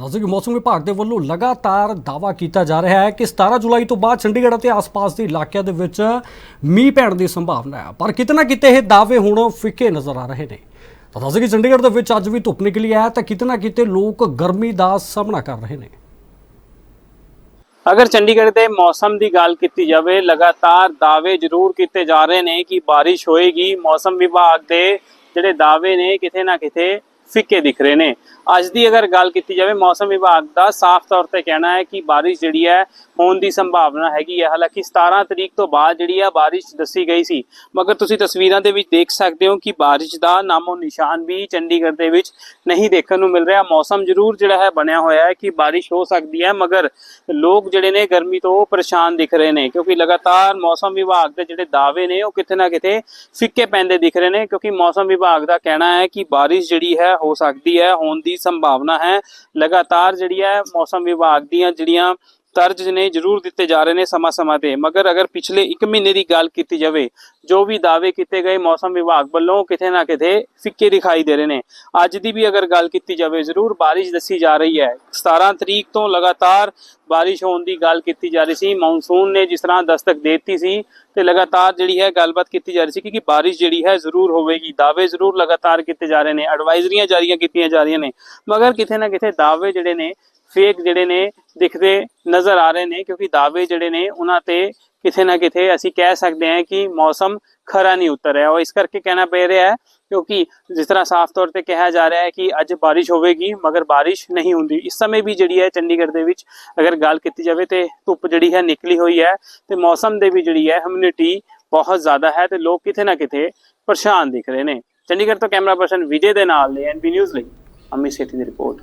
ਦੱਸੋ ਕਿ ਮੌਸਮ ਵਿਭਾਗ ਦੇ ਵੱਲੋਂ ਲਗਾਤਾਰ ਦਾਵਾ ਕੀਤਾ ਜਾ ਰਿਹਾ ਹੈ ਕਿ 17 ਜੁਲਾਈ ਤੋਂ ਬਾਅਦ ਚੰਡੀਗੜ੍ਹ ਅਤੇ ਆਸ-ਪਾਸ ਦੇ ਇਲਾਕਿਆਂ ਦੇ ਵਿੱਚ ਮੀਂਹ ਪੈਣ ਦੀ ਸੰਭਾਵਨਾ ਹੈ। ਪਰ ਕਿਤੇ ਕਿਤੇ ਇਹ ਦਾਅਵੇ ਹੁਣ ਫਿੱਕੇ ਨਜ਼ਰ ਆ ਰਹੇ ਨੇ। ਤਾਂ ਦੱਸੋ ਕਿ ਚੰਡੀਗੜ੍ਹ ਦੇ ਵਿੱਚ ਅੱਜ ਵੀ ਧੁੱਪ ਨਿਕਲੀ ਹੈ ਤਾਂ ਕਿਤੇ ਕਿਤੇ ਲੋਕ ਗਰਮੀ ਦਾ ਸਾਹਮਣਾ ਕਰ ਰਹੇ ਨੇ। ਅਗਰ ਚੰਡੀਗੜ੍ਹ ਦੇ ਮੌਸਮ ਦੀ ਗੱਲ ਕੀਤੀ ਜਾਵੇ, ਲਗਾਤਾਰ ਦਾਅਵੇ ਜ਼ਰੂਰ ਕੀਤੇ ਜਾ ਰਹੇ ਨੇ ਕਿ ਬਾਰਿਸ਼ ਹੋਏਗੀ। ਮੌਸਮ ਵਿਭਾਗ ਦੇ ਜਿਹੜੇ ਦਾਅਵੇ ਨੇ, ਕਿਤੇ ਨਾ ਕਿਤੇ ਫਿੱਕੇ ਦਿਖ ਰਹੇ ਨੇ। ਅੱਜ ਦੀ ਅਗਰ ਗੱਲ ਕੀਤੀ ਜਾਵੇ, ਮੌਸਮ ਵਿਭਾਗ ਦਾ ਸਾਫ਼ ਤੌਰ ਤੇ ਕਹਿਣਾ ਹੈ ਕਿ ਬਾਰਿਸ਼ ਜਿਹੜੀ ਹੈ, ਹੋਣ ਦੀ ਸੰਭਾਵਨਾ ਹੈਗੀ ਹੈ। ਹਾਲਾਂਕਿ 17 ਤਰੀਕ ਤੋਂ ਬਾਅਦ ਜਿਹੜੀ ਹੈ ਬਾਰਿਸ਼ ਦੱਸੀ ਗਈ ਸੀ। ਮਗਰ ਤੁਸੀਂ ਤਸਵੀਰਾਂ ਦੇ ਵਿੱਚ ਦੇਖ ਸਕਦੇ ਹੋ ਕਿ ਬਾਰਿਸ਼ ਦਾ ਨਾਮੋ ਨਿਸ਼ਾਨ ਵੀ ਚੰਡੀਗੜ੍ਹ ਦੇ ਵਿੱਚ ਨਹੀਂ ਦੇਖਣ ਨੂੰ ਮਿਲ ਰਿਹਾ। ਮੌਸਮ ਜ਼ਰੂਰ ਜਿਹੜਾ ਹੈ, ਬਣਿਆ ਹੋਇਆ ਹੈ ਕਿ ਬਾਰਿਸ਼ ਹੋ ਸਕਦੀ ਹੈ, ਮਗਰ ਲੋਕ ਜਿਹੜੇ ਨੇ ਗਰਮੀ ਤੋਂ ਪਰੇਸ਼ਾਨ ਦਿਖ ਰਹੇ ਨੇ, ਕਿਉਂਕਿ ਲਗਾਤਾਰ ਮੌਸਮ ਵਿਭਾਗ ਦੇ ਜਿਹੜੇ ਦਾਅਵੇ ਨੇ, ਉਹ ਕਿਤੇ ਨਾ ਕਿਤੇ ਫਿੱਕੇ ਪੈਂਦੇ ਦਿਖ ਰਹੇ ਨੇ, ਕਿਉਂਕਿ ਮੌਸਮ ਵਿਭਾਗ ਦਾ ਕਹਿਣਾ ਹੈ ਕਿ ਬਾਰਿਸ਼ ਜਿਹੜੀ ਹੈ ਹੋ ਸਕਦੀ ਹੈ ਹੋਣ ਦੀ ਸੰਭਾਵਨਾ ਹੈ। ਲਗਾਤਾਰ ਜਿਹੜੀ ਹੈ ਮੌਸਮ ਵਿਭਾਗ ਦੀਆਂ ਜਿਹੜੀਆਂ ਤਰਜ ਨੇ ਜ਼ਰੂਰ ਦਿੱਤੇ ਜਾ ਰਹੇ ਨੇ ਸਮਾਂ-ਸਮਾਂ ਤੇ। ਮਗਰ ਅਗਰ ਪਿਛਲੇ 1 ਮਹੀਨੇ ਦੀ ਗੱਲ ਕੀਤੀ ਜਾਵੇ, ਜੋ ਵੀ ਦਾਅਵੇ ਕੀਤੇ ਗਏ ਮੌਸਮ ਵਿਭਾਗ ਵੱਲੋਂ ਕਿਤੇ ਨਾ ਕਿਤੇ ਫਿੱਕੇ ਦਿਖਾਈ ਦੇ ਰਹੇ ਨੇ। ਅੱਜ ਦੀ ਵੀ ਅਗਰ ਗੱਲ ਕੀਤੀ ਜਾਵੇ, ਜ਼ਰੂਰ ਬਾਰਿਸ਼ ਦੱਸੀ ਜਾ ਰਹੀ ਹੈ। 17 ਤਰੀਕ ਤੋਂ ਲਗਾਤਾਰ ਬਾਰਿਸ਼ ਹੋਣ ਦੀ ਗੱਲ ਕੀਤੀ ਜਾ ਰਹੀ ਸੀ। ਮੌਨਸੂਨ ਨੇ ਜਿਸ ਤਰ੍ਹਾਂ ਦਸਤਕ ਦੇ ਦਿੱਤੀ ਸੀ ਤੇ ਲਗਾਤਾਰ ਜਿਹੜੀ ਹੈ ਗੱਲਬਾਤ ਕੀਤੀ ਜਾ ਰਹੀ ਸੀ ਕਿ ਬਾਰਿਸ਼ ਜਿਹੜੀ ਹੈ ਜ਼ਰੂਰ ਹੋਵੇਗੀ। ਦਾਅਵੇ ਜ਼ਰੂਰ ਲਗਾਤਾਰ ਕੀਤੇ ਜਾ ਰਹੇ ਨੇ, ਐਡਵਾਈਜ਼ਰੀਆਂ ਜਾਰੀਆਂ ਕੀਤੀਆਂ ਜਾ ਰਹੀਆਂ ਨੇ। ਮਗਰ ਕਿਤੇ ਨਾ ਕਿਤੇ ਦਾਅਵੇ ਜਿਹੜੇ ਨੇ ਫੇਕ ਜਿਹੜੇ ਨੇ ਦਿਖਦੇ ਨਜ਼ਰ ਆ ਰਹੇ ਨੇ, ਕਿਉਂਕਿ ਦਾਅਵੇ ਜਿਹੜੇ ਨੇ ਉਹਨਾਂ ਤੇ ਕਿਤੇ ਨਾ ਕਿਤੇ ਅਸੀਂ ਕਹਿ ਸਕਦੇ ਹਾਂ ਕਿ ਮੌਸਮ ਖਰਾ ਨਹੀਂ ਉਤਰ ਰਿਹਾ ਉਹ ਇਸ ਕਰਕੇ ਕਹਿਣਾ ਪੈ ਰਿਹਾ ਹੈ, ਕਿਉਂਕਿ ਜਿਸ ਤਰ੍ਹਾਂ ਸਾਫ਼ ਤੌਰ ਤੇ ਕਿਹਾ ਜਾ ਰਿਹਾ ਹੈ ਕਿ ਅੱਜ ਬਾਰਿਸ਼ ਹੋਵੇਗੀ, ਮਗਰ ਬਾਰਿਸ਼ ਨਹੀਂ ਹੁੰਦੀ। ਇਸ ਸਮੇਂ ਵੀ ਜਿਹੜੀ ਹੈ ਚੰਡੀਗੜ੍ਹ ਦੇ ਵਿੱਚ ਅਗਰ ਗੱਲ ਕੀਤੀ ਜਾਵੇ ਤੇ ਧੁੱਪ ਜਿਹੜੀ ਹੈ ਨਿਕਲੀ ਹੋਈ ਹੈ ਤੇ ਮੌਸਮ ਦੇ ਵੀ ਜਿਹੜੀ ਹੈ ਹਿਊਮਿਡਿਟੀ ਬਹੁਤ ਜ਼ਿਆਦਾ ਹੈ ਤੇ ਲੋਕ ਕਿਤੇ ਨਾ ਕਿਤੇ ਪਰੇਸ਼ਾਨ ਦਿਖ ਰਹੇ ਨੇ। ਚੰਡੀਗੜ੍ਹ ਤੋਂ ਕੈਮਰਾ ਪਰਸਨ ਵਿਜੇ ਦੇ ਨਾਲ ਨੇ ਐਨਬੀ ਨਿਊਜ਼ ਲਈ। ਅਮੀ ਸੇਠੀ ਦੀ ਰਿਪੋਰਟ।